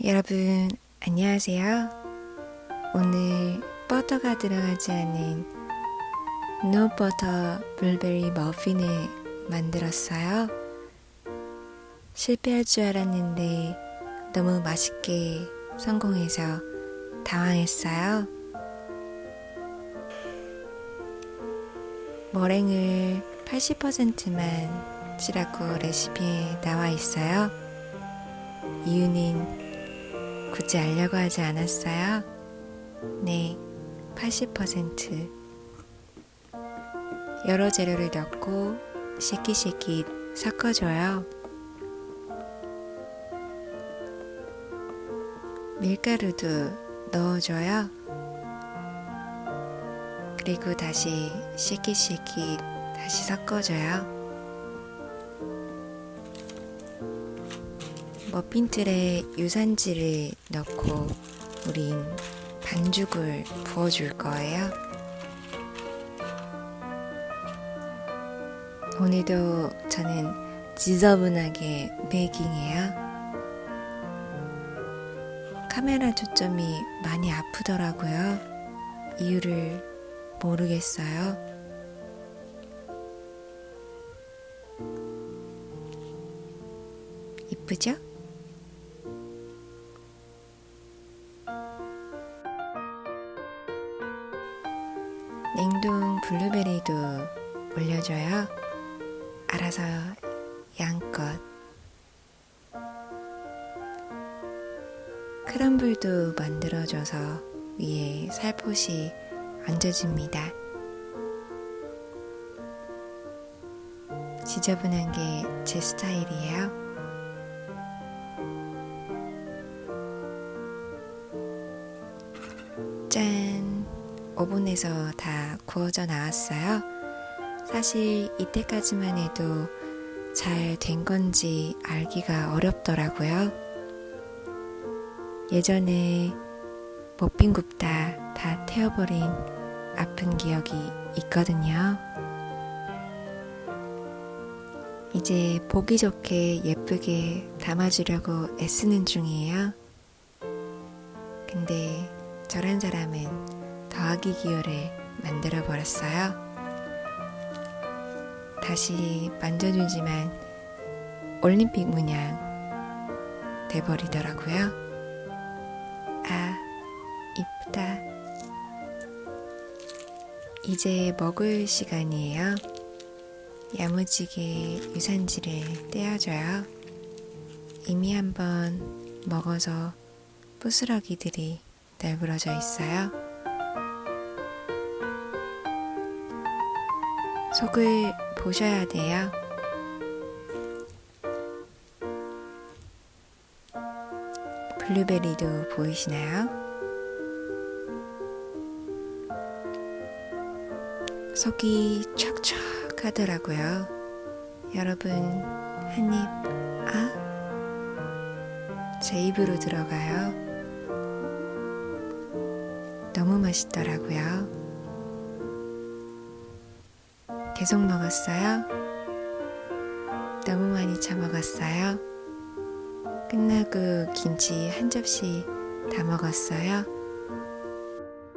여러분, 안녕하세요. 오늘 버터가 들어가지 않은 노 버터 블루베리 머핀을 만들었어요. 실패할 줄 알았는데 너무 맛있게 성공해서 당황했어요. 머랭을 80%만 찌라고 레시피에 나와 있어요. 이유는 굳이 알려고 하지 않았어요. 네, 80%. 여러 재료를 넣고 시키시키 섞어줘요. 밀가루도 넣어줘요. 그리고 다시 시키시키 다시 섞어줘요. 머핀틀에 유산지를 넣고 우린 반죽을 부어줄 거예요. 오늘도 저는 지저분하게 베이킹해요. 카메라 초점이 많이 아프더라고요. 이유를 모르겠어요. 이쁘죠? 냉동 블루베리도 올려줘요. 알아서 양껏. 크럼블도 만들어줘서 위에 살포시 얹어줍니다. 지저분한 게 제 스타일이에요. 짠! 오븐에서 다 구워져 나왔어요. 사실 이때까지만 해도 잘 된 건지 알기가 어렵더라고요. 예전에 머핀 굽다 다 태워버린 아픈 기억이 있거든요. 이제 보기 좋게 예쁘게 담아주려고 애쓰는 중이에요. 근데 저런 사람은 더하기 기호를 만들어 버렸어요. 다시 만져주지만 올림픽 문양 돼버리더라고요. 아, 이쁘다. 이제 먹을 시간이에요. 야무지게 유산지를 떼어줘요. 이미 한번 먹어서 부스러기들이 널브러져 있어요. 속을 보셔야 돼요. 블루베리도 보이시나요? 속이 촉촉 하더라고요. 여러분, 한 입, 아? 제 입으로 들어가요. 너무 맛있더라고요. 계속 먹었어요. 너무 많이 처먹었어요. 끝나고 김치 한 접시 다 먹었어요.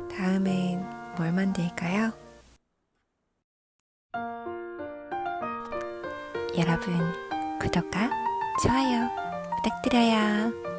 다음엔 뭘 만들까요? 여러분, 구독과 좋아요 부탁드려요.